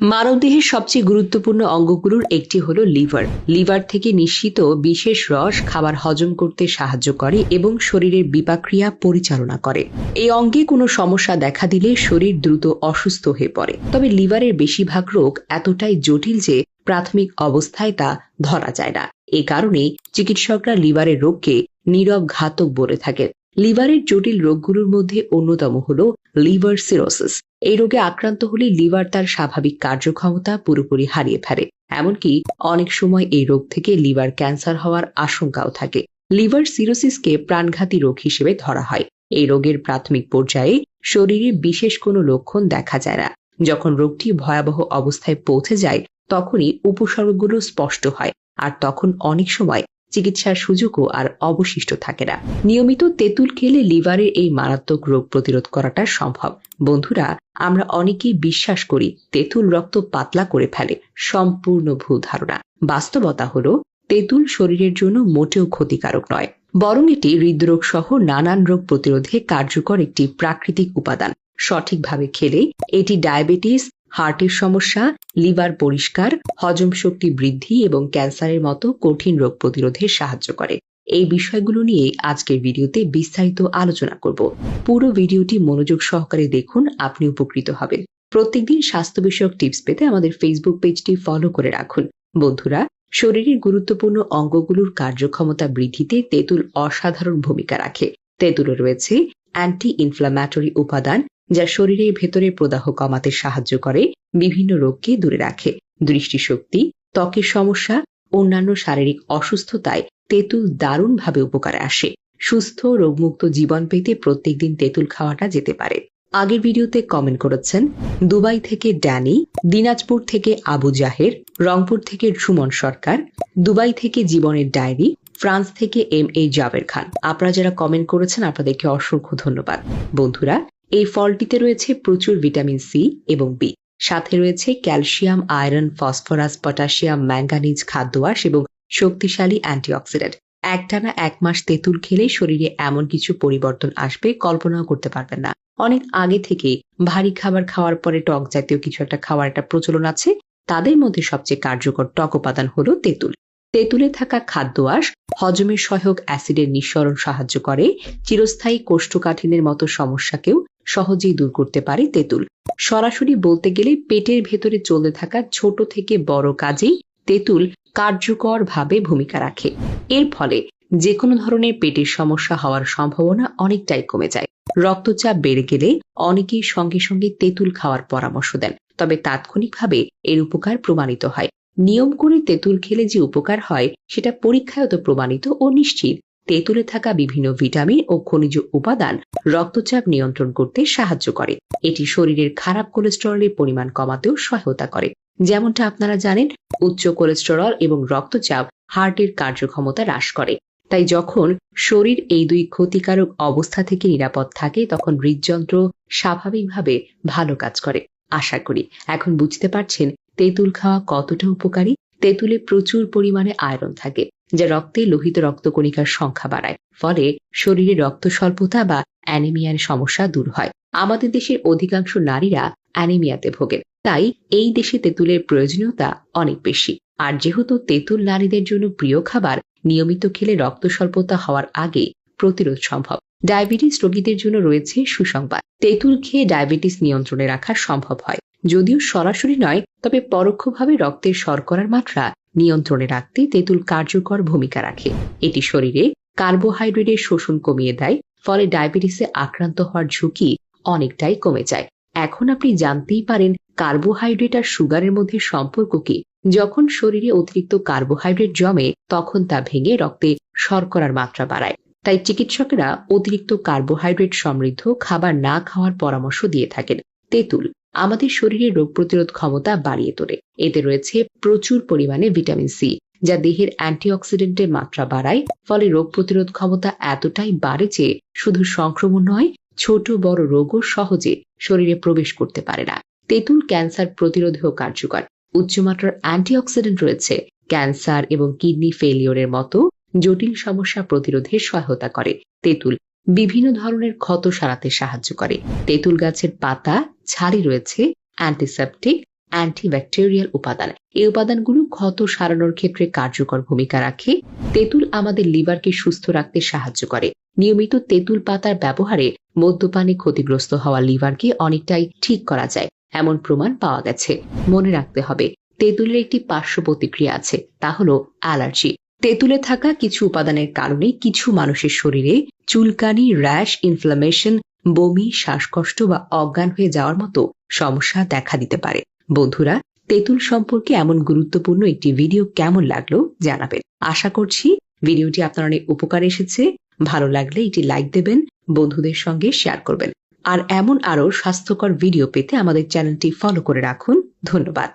মানবদেহের সবচেয়ে গুরুত্বপূর্ণ অঙ্গগুলোর একটি হলো লিভার। লিভার থেকে নিঃসৃত বিশেষ রস খাবার হজম করতে সাহায্য করে এবং শরীরের বিপাক্রিয়া পরিচালনা করে। এই অঙ্গে কোনো সমস্যা দেখা দিলে শরীর দ্রুত অসুস্থ হয়ে পড়ে। তবে লিভারের বেশিরভাগ রোগ এতটাই জটিল যে প্রাথমিক অবস্থায় তা ধরা যায় না। এ কারণে চিকিৎসকরা লিভারের রোগকে নীরব ঘাতক বলে থাকেন। লিভারের জটিল রোগগুলোর মধ্যে অন্যতম হল লিভার সিরোসিস। এই রোগে আক্রান্ত হলে লিভার তার স্বাভাবিক কার্যক্ষমতা পুরোপুরি হারিয়ে ফেলে। এমনকি অনেক সময় এই রোগ থেকে লিভার ক্যান্সার হওয়ার আশঙ্কাও থাকে। লিভার সিরোসিসকে প্রাণঘাতী রোগ হিসেবে ধরা হয়। এই রোগের প্রাথমিক পর্যায়ে শরীরে বিশেষ কোনো লক্ষণ দেখা যায় না। যখন রোগটি ভয়াবহ অবস্থায় পৌঁছে যায়, তখনই উপসর্গগুলো স্পষ্ট হয়। আর তখন অনেক সময় চিকিৎসার সুযোগও আর অবশিষ্ট থাকে না। নিয়মিত তেঁতুল খেলে লিভারের এই মারাত্মক রোগ প্রতিরোধ করাটা সম্ভব। বন্ধুরা, আমরা অনেকেই বিশ্বাস করি তেঁতুল রক্ত পাতলা করে ফেলে, সম্পূর্ণ ভুল ধারণা। বাস্তবতা হলো, তেঁতুল শরীরের জন্য মোটেও ক্ষতিকারক নয়, বরং এটি হৃদরোগ সহ নানান রোগ প্রতিরোধে কার্যকর একটি প্রাকৃতিক উপাদান। সঠিকভাবে খেলে এটি ডায়াবেটিস হার্টের সমস্যা, লিভার পরিষ্কার, হজম শক্তি বৃদ্ধি এবং ক্যান্সারের মতো কঠিন রোগ প্রতিরোধে সাহায্য করে। এই বিষয়গুলো নিয়ে আজকের ভিডিওতে বিস্তারিত আলোচনা করব। পুরো ভিডিওটি মনোযোগ সহকারে দেখুন, আপনি উপকৃত হবেন। প্রত্যেকদিন স্বাস্থ্য বিষয়ক টিপস পেতে আমাদের ফেসবুক পেজটি ফলো করে রাখুন। বন্ধুরা, শরীরের গুরুত্বপূর্ণ অঙ্গগুলোর কার্যক্ষমতা বৃদ্ধিতে তেঁতুল অসাধারণ ভূমিকা রাখে। তেঁতুলে রয়েছে অ্যান্টি ইনফ্লামেটরি উপাদান যা শরীরের ভেতরে প্রদাহ কমাতে সাহায্য করে, বিভিন্ন রোগকে দূরে রাখে। দৃষ্টিশক্তি, ত্বকের সমস্যা, অন্যান্য শারীরিক অসুস্থতায় তেঁতুল দারুণভাবে উপকারে আসে। সুস্থ, রোগমুক্ত জীবন পেতে প্রত্যেকদিন তেঁতুল খাওয়াটা যেতে পারে। আগের ভিডিওতে কমেন্ট করেছেন দুবাই থেকে ড্যানি, দিনাজপুর থেকে আবু জাহের, রংপুর থেকে সুমন সরকার, দুবাই থেকে জীবনের ডায়েরি, ফ্রান্স থেকে এম এ জাবের খান। আপনারা যারা কমেন্ট করেছেন, আপনাদেরকে অসংখ্য ধন্যবাদ। বন্ধুরা এই ফলটিতে রয়েছে প্রচুর ভিটামিন সি এবং বি। সাথে রয়েছে calcium, iron, phosphorus, potassium manganese খাদ্যবাস এবং শক্তিশালী অ্যান্টিঅক্সিডেন্ট। একটানা এক মাস তেঁতুল খেলে শরীরে এমন কিছু পরিবর্তন আসবে কল্পনাও করতে পারবেন না। অনেক আগে থেকে ভারী খাবার খাওয়ার পরে টক জাতীয় কিছু একটা খাওয়ার একটা প্রচলন আছে, তাদের মধ্যে সবচেয়ে কার্যকর টক উপাদান হলো তেঁতুল। তেঁতুলে থাকা খাদ্যআঁশ হজমের সহায়ক অ্যাসিডের নিঃসরণ সাহায্য করে, চিরস্থায়ী কোষ্ঠকাঠিন্যের মতো সমস্যাকেও সহজেই দূর করতে পারে তেঁতুল। সরাসরি বলতে গেলে পেটের ভেতরে চলতে থাকা ছোট থেকে বড় কাজেই তেঁতুল কার্যকরভাবে ভূমিকা রাখে। এর ফলে যে কোনো ধরনের পেটের সমস্যা হওয়ার সম্ভাবনা অনেকটাই কমে যায়। রক্তচাপ বেড়ে গেলে অনেকেই সঙ্গে সঙ্গে তেঁতুল খাওয়ার পরামর্শ দেন, তবে তাৎক্ষণিকভাবে এর উপকার প্রমাণিত হয়। নিয়ম করে তেঁতুল খেলে যে উপকার হয়, সেটা পরীক্ষায়ত প্রমাণিত ও নিশ্চিত। তেঁতুলে থাকা বিভিন্ন ভিটামিন ও খনিজ উপাদান রক্তচাপ নিয়ন্ত্রণ করতে সাহায্য করে। এটি শরীরের খারাপ কোলেস্টেরলের পরিমাণ কমাতেও সহায়তা করে। যেমনটা আপনারা জানেন, উচ্চ কোলেস্টেরল এবং রক্তচাপ হার্টের কার্যক্ষমতা হ্রাস করে। তাই যখন শরীর এই দুই ক্ষতিকারক অবস্থা থেকে নিরাপদ থাকে, তখন হৃদযন্ত্র স্বাভাবিকভাবে ভালো কাজ করে। আশা করি এখন বুঝতে পারছেন তেঁতুল খাওয়া কতটা উপকারী। তেঁতুলে প্রচুর পরিমাণে আয়রন থাকে। যা রক্তে লোহিত রক্তকণিকার সংখ্যা বাড়ায়। ফলে শরীরে রক্ত স্বল্পতা বা অ্যানিমিয়ার সমস্যা দূর হয়। আমাদের দেশের অধিকাংশ নারীরা অ্যানিমিয়াতে ভোগেন তাই এই দেশে তেঁতুলের প্রয়োজনীয়তা অনেক বেশি। আর যেহেতু তেঁতুল নারীদের জন্য প্রিয় খাবার, নিয়মিত খেলে রক্ত স্বল্পতা হওয়ার আগে প্রতিরোধ সম্ভব। ডায়াবেটিস রোগীদের জন্য রয়েছে সুসংবাদ। তেঁতুল খেয়ে ডায়াবেটিস নিয়ন্ত্রণে রাখা সম্ভব হয়। যদিও সরাসরি নয়, তবে পরোক্ষভাবে রক্তের শর্করার মাত্রা নিয়ন্ত্রণে রাখতে তেঁতুল কার্যকর ভূমিকা রাখে। এটি শরীরে কার্বোহাইড্রেটের শোষণ কমিয়ে দেয়, ফলে ডায়াবেটিসে আক্রান্ত হওয়ার ঝুঁকি অনেকটাই কমে যায়। এখন আপনি জানতেই পারেন কার্বোহাইড্রেট আর সুগারের মধ্যে সম্পর্ক কি। যখন শরীরে অতিরিক্ত কার্বোহাইড্রেট জমে, তখন তা ভেঙে রক্তে শর্করার মাত্রা বাড়ায়। তাই চিকিৎসকেরা অতিরিক্ত কার্বোহাইড্রেট সমৃদ্ধ খাবার না খাওয়ার পরামর্শ দিয়ে থাকেন। তেঁতুল আমাদের শরীরের রোগ প্রতিরোধ ক্ষমতা বাড়িয়ে তোলে। এতে রয়েছে প্রচুর পরিমাণে ভিটামিন সি, যা দেহের অ্যান্টিঅক্সিডেন্টের মাত্রা বাড়ায়, ফলে রোগ প্রতিরোধ ক্ষমতা এতটাই বাড়ে যে শুধু সংক্রমণ নয়, ছোট বড় রোগও সহজে শরীরে প্রবেশ করতে পারে না। তেঁতুল ক্যান্সার প্রতিরোধেও কার্যকর। উচ্চমাত্রার অ্যান্টিঅক্সিডেন্ট রয়েছে। ক্যান্সার এবং কিডনি ফেলিওরের মতো জটিল সমস্যা প্রতিরোধে সহায়তা করে। তেঁতুল বিভিন্ন ধরনের ক্ষত সারাতে সাহায্য করে। তেঁতুল গাছের পাতা, ছাড়ি রয়েছে অ্যান্টিসেপটিক অ্যান্টিব্যাকটেরিয়াল উপাদান। এই উপাদানগুলো ক্ষত সারানোর ক্ষেত্রে কার্যকর ভূমিকা রাখে। তেঁতুল আমাদের লিভারকে সুস্থ রাখতে সাহায্য করে। নিয়মিত তেঁতুল পাতার ব্যবহারে মদ্যপানে ক্ষতিগ্রস্ত হওয়া লিভারকে অনেকটাই ঠিক করা যায়, এমন প্রমাণ পাওয়া গেছে। মনে রাখতে হবে, তেঁতুলের একটি পার্শ্ব প্রতিক্রিয়া আছে, তা হলো অ্যালার্জি। তেঁতুলে থাকা কিছু উপাদানের কারণে কিছু মানুষের শরীরে চুলকানি র্যাশ ইনফ্লামেশন বমি, শ্বাসকষ্ট বা অজ্ঞান হয়ে যাওয়ার মতো সমস্যা দেখা দিতে পারে। বন্ধুরা, তেঁতুল সম্পর্কে এমন গুরুত্বপূর্ণ একটি ভিডিও কেমন লাগল জানাবেন। আশা করছি ভিডিওটি আপনার অনেক উপকার এসেছে। ভালো লাগলে এটি লাইক দেবেন, বন্ধুদের সঙ্গে শেয়ার করবেন। আর এমন আরও স্বাস্থ্যকর ভিডিও পেতে আমাদের চ্যানেলটি ফলো করে রাখুন। ধন্যবাদ।